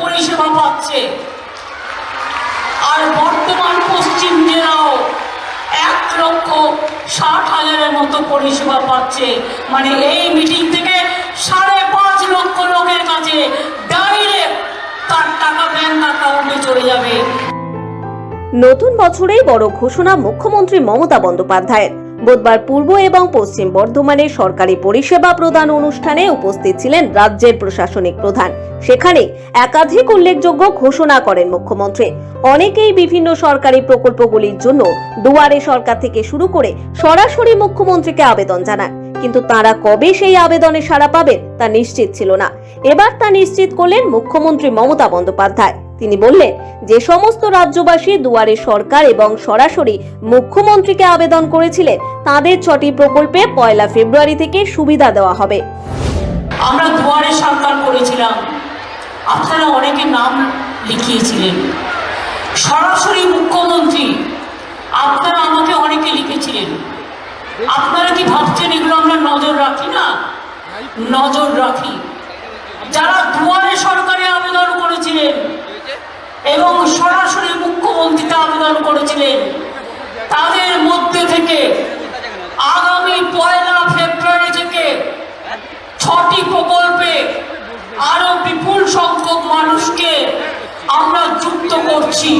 পরিষেবা পাচ্ছে। আর বর্তমান পশ্চিম জেলাও এক লক্ষ ষাট হাজারের মতো পরিষেবা পাচ্ছে। মানে এই মিটিং থেকে সাড়ে পাঁচ লক্ষ লোকের কাছে ডাইরেক্ট তার টাকা ব্যাংক অ্যাকাউন্টে চলে যাবে। নতুন বছরেই বড় ঘোষণা মুখ্যমন্ত্রী মমতা বন্দ্যোপাধ্যায়ের। বুধবার পূর্ব এবং পশ্চিম বর্ধমানে সরকারি পরিষেবা প্রদান অনুষ্ঠানে উপস্থিত ছিলেন রাজ্যের প্রশাসনিক প্রধান। সেখানে একাধিক উল্লেখযোগ্য ঘোষণা করেন মুখ্যমন্ত্রী। অনেকেই বিভিন্ন সরকারি প্রকল্পগুলির জন্য দুয়ারে সরকার থেকে শুরু করে সরাসরি মুখ্যমন্ত্রীকে আবেদন জানান। কিন্তু তারা কবে সেই আবেদনে সাড়া পাবেন তা নিশ্চিত ছিল না। এবার তা নিশ্চিত করলেন মুখ্যমন্ত্রী মমতা বন্দ্যোপাধ্যায়। তিনি বললেন যে সমস্ত রাজ্যবাসী দুয়ারে সরকার এবং সরাসরি মুখ্যমন্ত্রীকে আবেদন করেছিলেন। তাদের ছটি প্রকল্পে পয়লা ফেব্রুয়ারি থেকে সুবিধা দেওয়া হবে। আমরা দুয়ারে সরকার করেছিলাম। আপনারা অনেকে নাম লিখিয়েছিলেন। সরাসরি মুখ্যমন্ত্রী, আপনারা আমাকে অনেকে লিখেছিলেন। আপনারা কি ভাবছেন এগুলো আমরা নজর রাখি না? নজর রাখি। যারা দুয়ারে সরকারে আবেদন করেছিলেন এবং সরাসরি মুখ্যমন্ত্রীতে আবেদন করেছিলেন। তাদের মধ্যে থেকে আগামী পয়লা ফেব্রুয়ারি থেকে ছটি প্রকল্পে আরও বিপুল সংখ্যক মানুষকে আমরা যুক্ত করছি।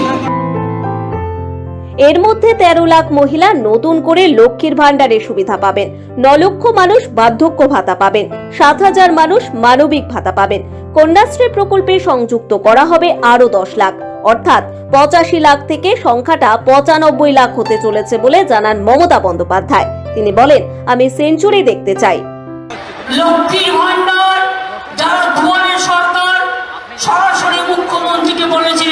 এর মধ্যে তেরো লাখ মহিলা নতুন করে লক্ষ্মীর ভাণ্ডারের সুবিধা পাবেন। ন লক্ষ মানুষ বার্ধক্য ভাতা পাবেন। সাত হাজার মানুষ মানবিক ভাতা পাবেন। কন্যাশ্রী প্রকল্পে সংযুক্ত করা হবে আরও দশ লাখ। অর্থাৎ পঁচাশি লাখ থেকে সংখ্যাটা পঁচানব্বই লাখ হতে চলেছে বলে জানান মমতা বন্দ্যোপাধ্যায়। তিনি বলেন, আমি সেঞ্চুরি দেখতে চাই। সরাসরি মুখ্যমন্ত্রীকে বলেছিলেন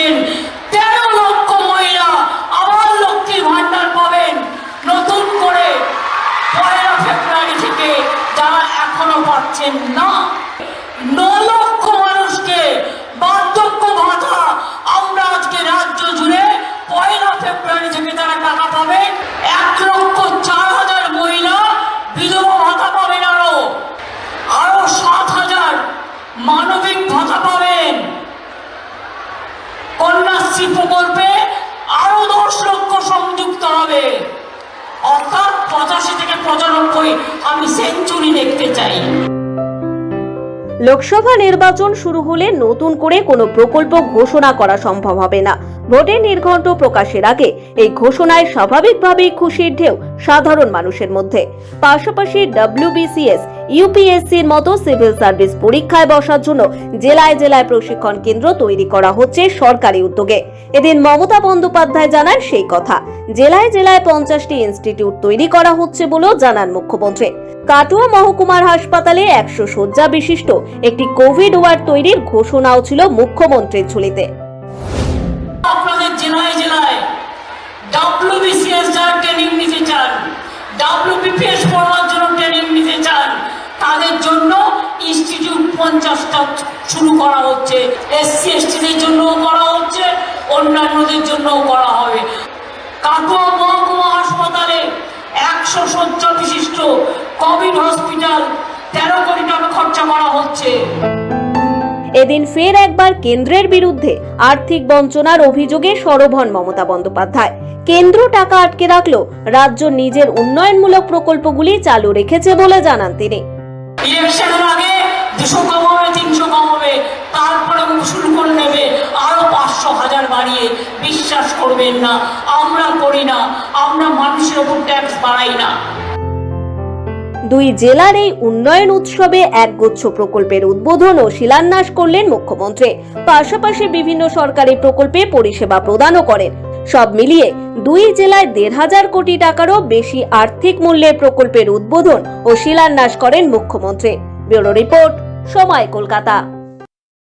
পাচ্ছেন না। মানুষকে বার্ধক্য ভাতা। আমরা আজকে রাজ্য জুড়ে পয়লা ফেব্রুয়ারি থেকে তারা টাকা এক লক্ষ চার হাজার মহিলা বিধবা ভাতা পাবেন আরও। আরও সাত হাজার মানবিক ভাতা পাবেন। কন্যাশ্রী প্রকল্পে আরও দশ লক্ষ সংযুক্ত হবে অর্থাৎ পঁচাশি থেকে পঁচানব্বই আমি সেঞ্চুরি দেখতে চাই। লোকসভা নির্বাচন শুরু হলে নতুন করে কোনো প্রকল্প ঘোষণা করা সম্ভব হবে না। ভোটের নির্ঘণ্ট প্রকাশের আগে এই ঘোষণায় স্বাভাবিকভাবেই খুশির ঢেউ সাধারণ মানুষের মধ্যে। পাশাপাশি ডব্লিউবিসিএস ইউপিএসসির মতো সিভিল সার্ভিস পরীক্ষায় বসার জন্য জেলায় জেলায় প্রশিক্ষণ কেন্দ্র তৈরি করা হচ্ছে সরকারি উদ্যোগে। এদিন মমতা বন্দ্যোপাধ্যায় জানান সেই কথা। জেলায় জেলায় পঞ্চাশটি ইনস্টিটিউট তৈরি করা হচ্ছে বলেও জানান মুখ্যমন্ত্রী। কাটুয়া মহকুমার হাসপাতালে একশো শয্যা বিশিষ্ট একটি কোভিড ওয়ার্ড তৈরির ঘোষণাও ছিল মুখ্যমন্ত্রীর ঝুলিতে। ডাব্লিউবিসিএস যারা ট্রেনিং নিতে চান ডাব্লিউবিপিএস পড়ার জন্য ট্রেনিং নিতে চান, তাদের জন্য ইনস্টিটিউট পঞ্চাশটা শুরু করা হচ্ছে এসসি এসটিদের জন্যও করা হচ্ছে, অন্যান্যদের জন্যও করা হবে। কাটোয়া মহকুমা হাসপাতালে একশো শয্যা বিশিষ্ট কোভিড হসপিটাল তেরো কোটি টাকা খরচা করা হচ্ছে। এদিন ফের একবার কেন্দ্রের বিরুদ্ধে আর্থিক বঞ্চনার অভিযোগে সরব হন মমতা বন্দ্যোপাধ্যায়। কেন্দ্র টাকা আটকে রাখল, রাজ্য নিজের উন্নয়নমূলক প্রকল্পগুলি চালু রেখেছে বলে জানান তিনি। আরও বিশ্বাস করবেন না, আমরা করি না, আমরা মানুষের ওপর ট্যাক্স বাড়াই না। দুই জেলার এই উন্নয়ন উৎসবে একগুচ্ছ প্রকল্পের উদ্বোধন ও শিলান্যাস করলেন মুখ্যমন্ত্রী। পাশাপাশি বিভিন্ন সরকারি প্রকল্পে পরিষেবা প্রদানও করেন। সব মিলিয়ে দুই জেলায় দেড় হাজার কোটি টাকারও বেশি আর্থিক মূল্যের প্রকল্পের উদ্বোধন ও শিলান্যাস করেন মুখ্যমন্ত্রী। ব্যুরো রিপোর্ট, সময় কলকাতা।